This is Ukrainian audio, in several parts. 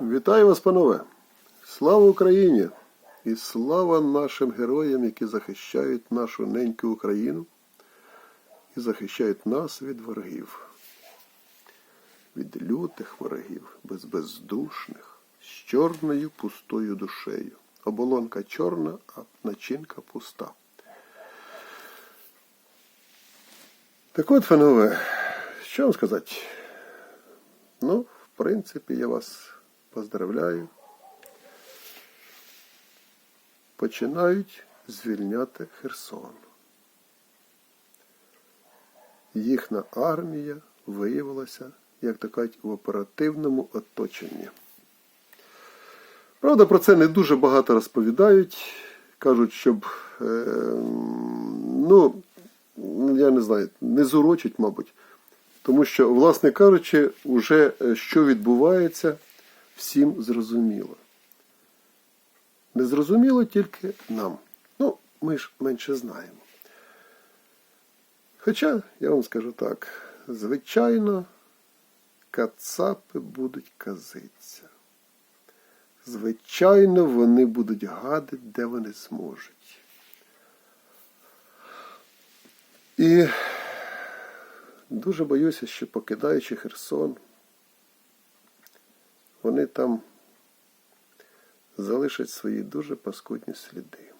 Вітаю вас, панове! Слава Україні! І слава нашим героям, які захищають нашу неньку Україну і захищають нас від ворогів, від лютих ворогів, без бездушних, з чорною пустою душею. Оболонка чорна, а начинка пуста. Так от, панове, що вам сказати? Ну, в принципі, я вас поздравляю. Починають звільняти Херсон. Їхня армія виявилася, як кажуть, в оперативному оточенні. Правда, про це не дуже багато розповідають. Кажуть, щоб, е, ну, я не знаю, не зурочить, мабуть. Тому що, власне кажучи, вже що відбувається, всім зрозуміло. Не зрозуміло тільки нам. Ну, ми ж менше знаємо. Хоча, я вам скажу так, звичайно, кацапи будуть казитися. Звичайно, вони будуть гадити, де вони зможуть. І дуже боюся, що покидаючи Херсон, вони там залишать свої дуже паскудні сліди.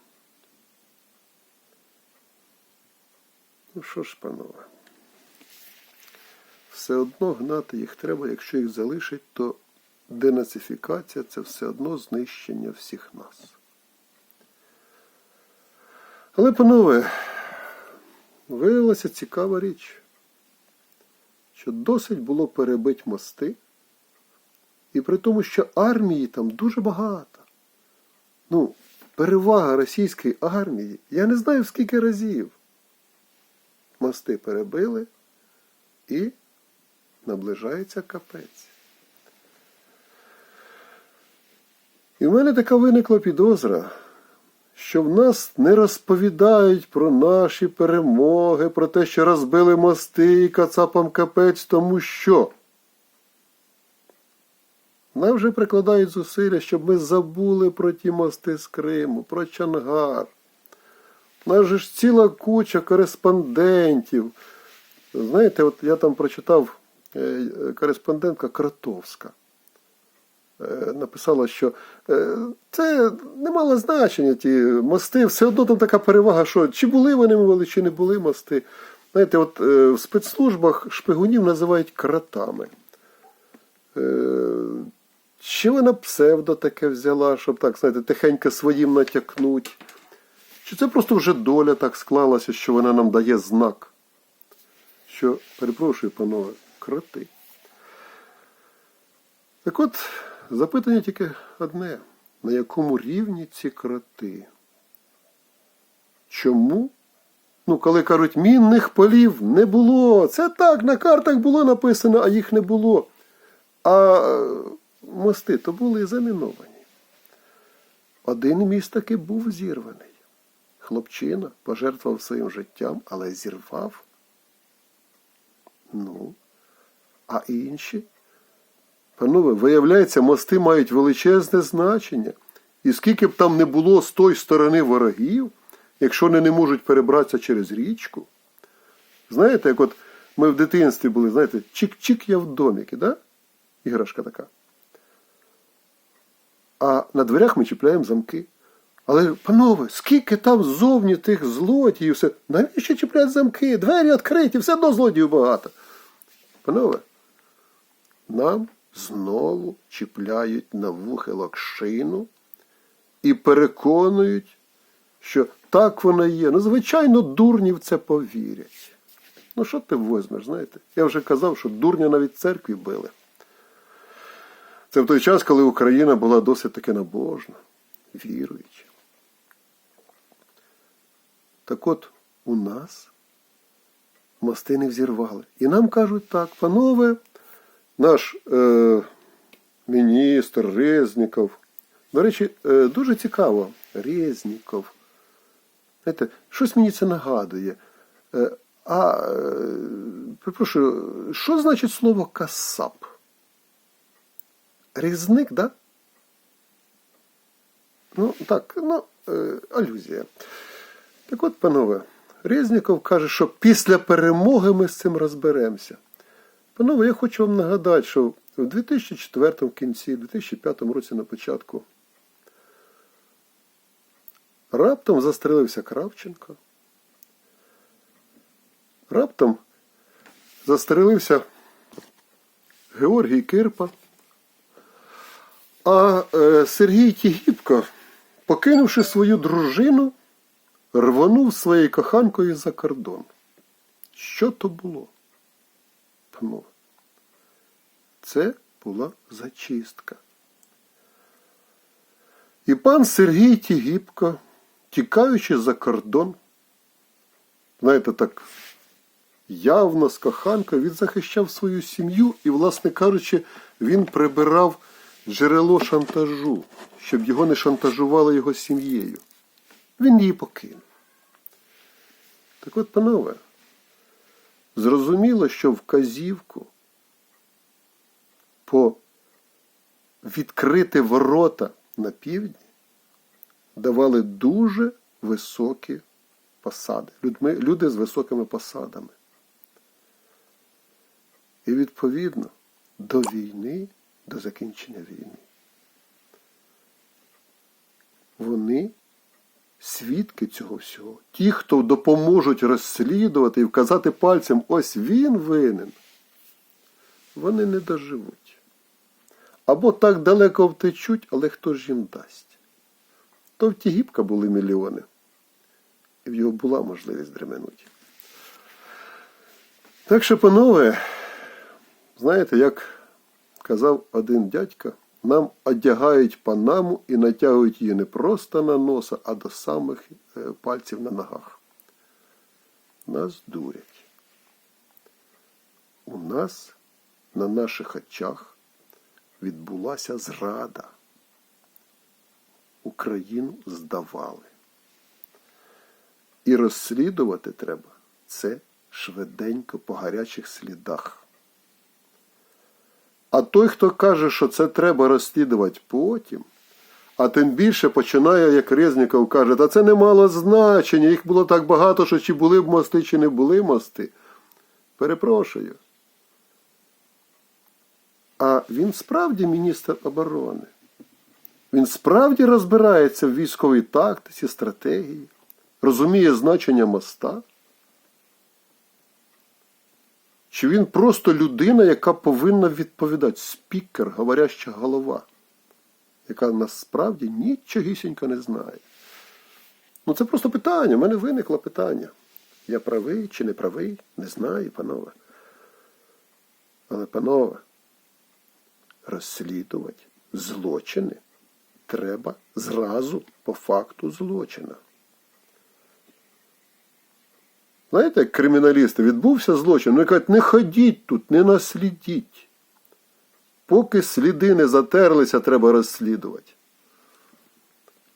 Ну що ж, панове, все одно гнати їх треба, якщо їх залишить, то денацифікація це все одно знищення всіх нас. Але, панове, виявилася цікава річ, що досить було перебити мости, і при тому, що армії там дуже багато. Ну, перевага російської армії, я не знаю в скільки разів. Мости перебили і наближається капець. І в мене така виникла підозра, що в нас не розповідають про наші перемоги, про те, що розбили мости і кацапам капець, тому що нам вже прикладають зусилля, щоб ми забули про ті мости з Криму, про Чангар. У нас же ж ціла куча кореспондентів. Знаєте, от я там прочитав е, кореспондентка Кротовська. Е, Написала, що е, це не мало значення, ті мости, все одно там така перевага, що чи були вони мили, чи не були мости. Знаєте, от в спецслужбах шпигунів називають кротами. Чи вона псевдо таке взяла, щоб так, знаєте, тихенько своїм натякнуть? Чи це просто вже доля так склалася, що вона нам дає знак? Що, перепрошую, панове, кроти. Так от, запитання тільки одне: на якому рівні ці кроти? Чому? Ну, коли кажуть, мінних полів не було. Це так, на картах було написано, а їх не було. А мости то були заміновані. Один міст таки був зірваний. Хлопчина пожертвував своїм життям, але зірвав. Ну, а інші? Панове, виявляється, мости мають величезне значення. І скільки б там не було з тої сторони ворогів, якщо вони не можуть перебратися через річку. Знаєте, як от ми в дитинстві були, знаєте, чик-чик я в доміки, да? Іграшка така. А на дверях ми чіпляємо замки. Але, панове, скільки там ззовні тих злодіїв, все, навіщо чіплять замки? Двері відкриті, все одно злодіїв багато. Панове, нам знову чіпляють на вухилок шину і переконують, що так воно є. Ну, звичайно, дурні в це повірять. Ну, що ти возьмеш, знаєте? Я вже казав, що дурня навіть церкві били. Це в той час, коли Україна була досить таки набожна, віруюча. Так от у нас мости не взірвали. І нам кажуть так, панове, наш е, міністр Резніков. До речі, е, дуже цікаво, Резніков. Знаєте, щось мені це нагадує. Е, а, е, перепрошую, що значить слово касап? Різник, да? Ну, так, ну, е, алюзія. Так от, панове, Резніков каже, що після перемоги ми з цим розберемося. Панове, я хочу вам нагадати, що в 2004 в кінці, 2005 році на початку раптом застрелився Кравченко. Раптом застрелився Георгій Кирпа. А е, Сергій Тігіпко, покинувши свою дружину, рвонув своєю коханкою за кордон. Що то було? Панове, це була зачистка. І пан Сергій Тігіпко, тікаючи за кордон, знаєте, так явно з коханкою, він захищав свою сім'ю і, власне кажучи, він прибирав джерело шантажу, щоб його не шантажували його сім'єю. Він її покинув. Так от, панове, зрозуміло, що вказівку по відкрити ворота на півдні давали дуже високі посади. Людьми, люди з високими посадами. І відповідно до війни, до закінчення війни, вони свідки цього всього. Ті, хто допоможуть розслідувати і вказати пальцем, ось він винен, вони не доживуть. Або так далеко втечуть, але хто ж їм дасть? То в Тігіпка були мільйони. І в його була можливість дременути. Так що, панове, знаєте, як казав один дядька, нам одягають панаму і натягують її не просто на носа, а до самих е, пальців на ногах. Нас дурять. У нас на наших очах відбулася зрада. Україну здавали. І розслідувати треба це швиденько по гарячих слідах. А той, хто каже, що це треба розслідувати потім, а тим більше починає, як Резніков каже, та це не мало значення, їх було так багато, що чи були б мости, чи не були мости. Перепрошую. А він справді міністр оборони. Він справді розбирається в військовій тактиці, стратегії, розуміє значення моста. Чи він просто людина, яка повинна відповідати, спікер, говоряща голова, яка насправді нічогісінько не знає. Ну це просто питання. У мене виникло питання. Я правий чи не правий, не знаю, панове. Але, панове, розслідувати злочини треба зразу по факту злочина. Знаєте, як криміналісти, відбувся злочин, вони кажуть, не ходіть тут, не наслідіть. Поки сліди не затерлися, треба розслідувати.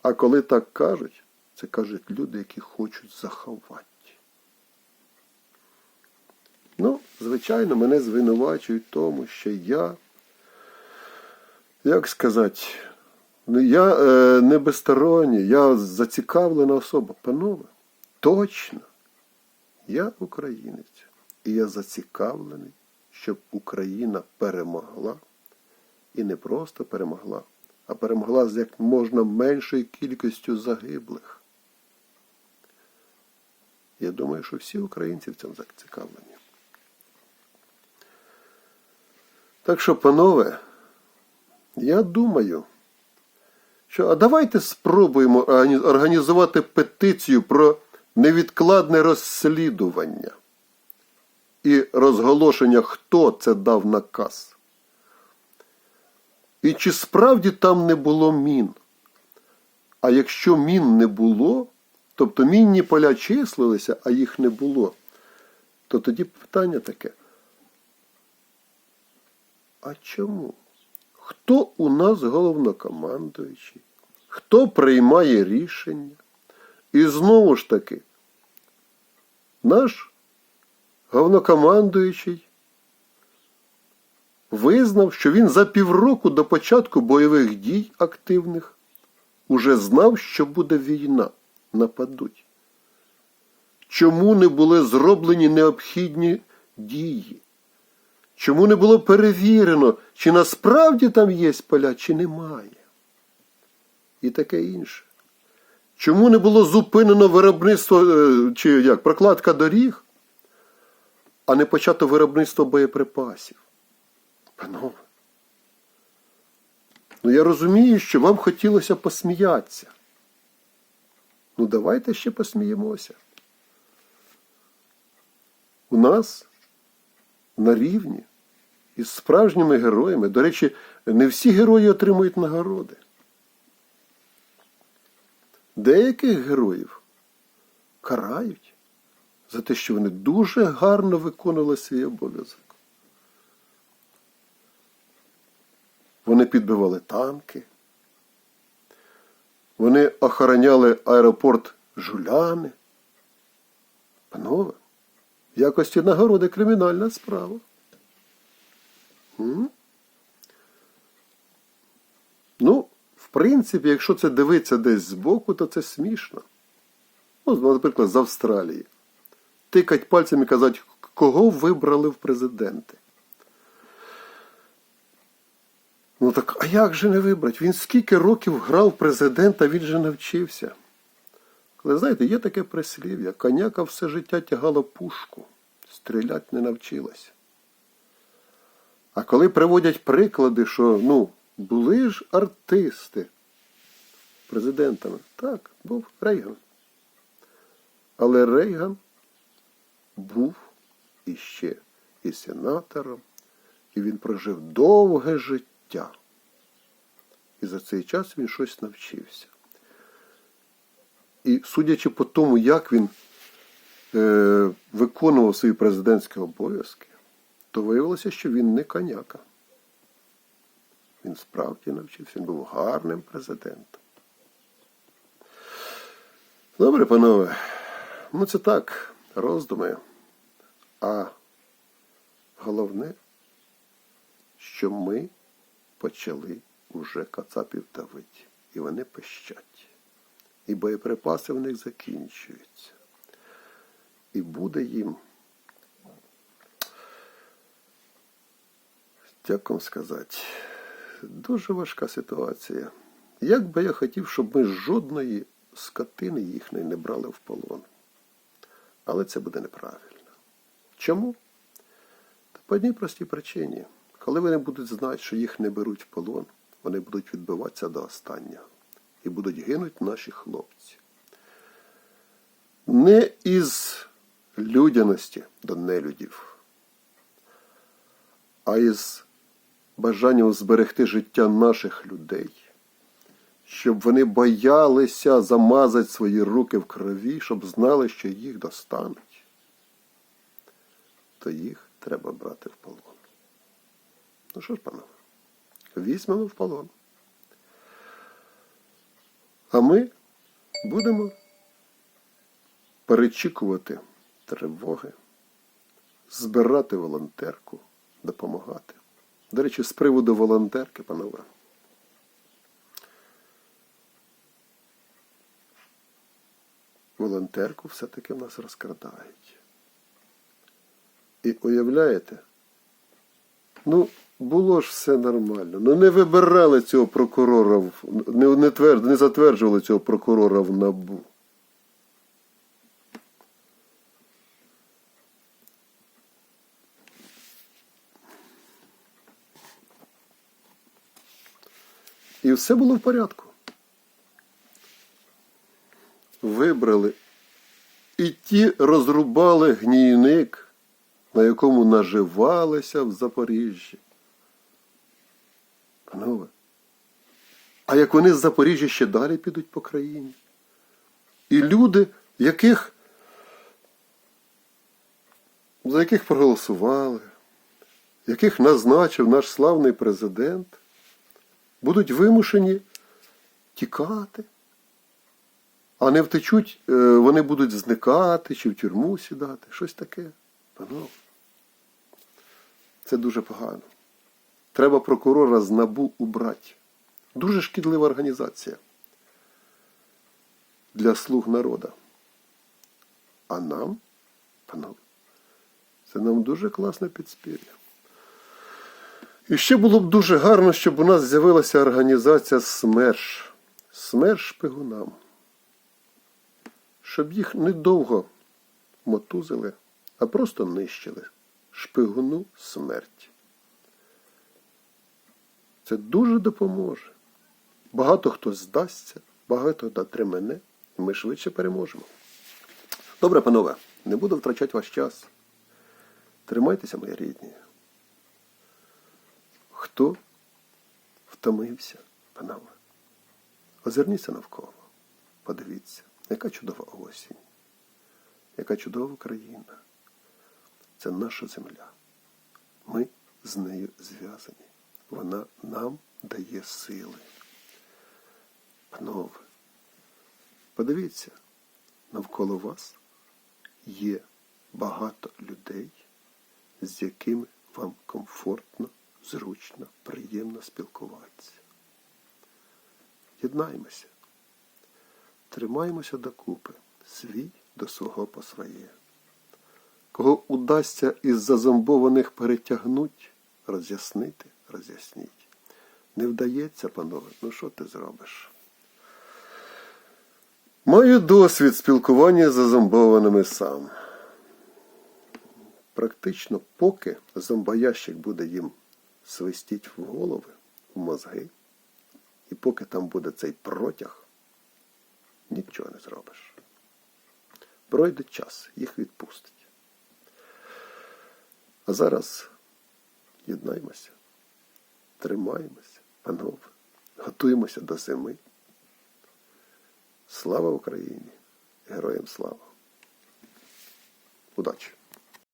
А коли так кажуть, це кажуть люди, які хочуть заховати. Ну, звичайно, мене звинувачують в тому, що я, як сказати, ну, я е, не безсторонній, я зацікавлена особа. Панове, точно. Я українець, і я зацікавлений, щоб Україна перемогла. І не просто перемогла, а перемогла з як можна меншою кількістю загиблих. Я думаю, що всі українці в цьому зацікавлені. Так що, панове, я думаю, що а давайте спробуємо організувати петицію про невідкладне розслідування і розголошення, хто це дав наказ. І чи справді там не було мін? А якщо мін не було, тобто мінні поля числилися, а їх не було, то тоді питання таке. А чому? Хто у нас головнокомандуючий? Хто приймає рішення? І знову ж таки, наш головнокомандуючий визнав, що він за півроку до початку бойових дій активних уже знав, що буде війна, нападуть. Чому не були зроблені необхідні дії? Чому не було перевірено, чи насправді там є поля, чи немає? І таке інше. Чому не було зупинено виробництво е, чи як, прокладка доріг, а не почато виробництво боєприпасів? Панове, ну я розумію, що вам хотілося посміятися. Ну давайте ще посміємося. У нас на рівні із справжніми героями. До речі, не всі герої отримують нагороди. Деяких героїв карають за те, що вони дуже гарно виконували свій обов'язок. Вони підбивали танки, вони охороняли аеропорт Жуляни. Панове, в якості нагороди кримінальна справа. М? Ну, принципі, якщо це дивиться десь збоку, то це смішно. Ну, наприклад, з Австралії. Тикать пальцем і казати, кого вибрали в президенти. Ну так, а як же не вибрати? Він скільки років грав президента, він же навчився. Але знаєте, є таке прислів'я. Коняка все життя тягала пушку, стріляти не навчилася. А коли приводять приклади, що ну, були ж артисти президентами, так, був Рейган. Але Рейган був іще і сенатором, і він прожив довге життя. І за цей час він щось навчився. І судячи по тому, як він е, виконував свої президентські обов'язки, то виявилося, що він не коняка. Він справді навчився, він був гарним президентом. Добре, панове. Ну це так, роздуми. А головне, що ми почали уже кацапів давити. І вони пищать. І боєприпаси в них закінчуються. І буде їм, як вам сказати, дуже важка ситуація. Як би я хотів, щоб ми жодної скотини їхньої не брали в полон. Але це буде неправильно. Чому? Та по одній простій причині. Коли вони будуть знати, що їх не беруть в полон, вони будуть відбиватися до останнього. І будуть гинуть наші хлопці. Не із людяності до нелюдів, а із бажанням зберегти життя наших людей, щоб вони боялися замазати свої руки в крові, щоб знали, що їх достануть, то їх треба брати в полон. Ну що ж, панове, візьмемо в полон. А ми будемо перечікувати тривоги, збирати волонтерку, допомагати. До речі, з приводу волонтерки, панове. Волонтерку все-таки в нас розкрадають. І уявляєте? Ну, було ж все нормально. Ну не вибирали цього прокурора, не, не, не затверджували цього прокурора в НАБУ. І все було в порядку. Вибрали. І ті розрубали гнійник, на якому наживалися в Запоріжжі. Панове, а як вони з Запоріжжя ще далі підуть по країні? І люди, яких, за яких проголосували, яких назначив наш славний президент, будуть вимушені тікати, а не втечуть, е, вони будуть зникати чи в тюрму сідати, щось таке. Панове, це дуже погано. Треба прокурора з НАБУ убрати. Дуже шкідлива організація для слуг народа. А нам, панове, це нам дуже класне підспір'я. І ще було б дуже гарно, щоб у нас з'явилася організація СМЕРШ. СМЕРШ шпигунам. Щоб їх недовго мотузили, а просто нищили. Шпигуну смерть. Це дуже допоможе. Багато хто здасться, багато дотремене, і ми швидше переможемо. Добре, панове, не буду втрачати ваш час. Тримайтеся, мої рідні. Хто втомився, панове? Озирніться навколо. Подивіться, яка чудова осінь, яка чудова Україна. Це наша земля. Ми з нею зв'язані. Вона нам дає сили. Панове, подивіться, навколо вас є багато людей, з якими вам комфортно, зручно, приємно спілкуватися. Єднаймося, тримаймося докупи, свій до свого по своє. Кого удасться із зазомбованих перетягнуть, роз'яснити, роз'ясніть. Не вдається, панове, ну що ти зробиш? Маю досвід спілкування з зазомбованими сам. Практично, поки зомбоящик буде їм свистіть в голови, в мозги, і поки там буде цей протяг, нічого не зробиш. Пройде час, їх відпустить. А зараз єднаймося, тримаємося, панове, готуємося до зими. Слава Україні! Героям слава! Удачі!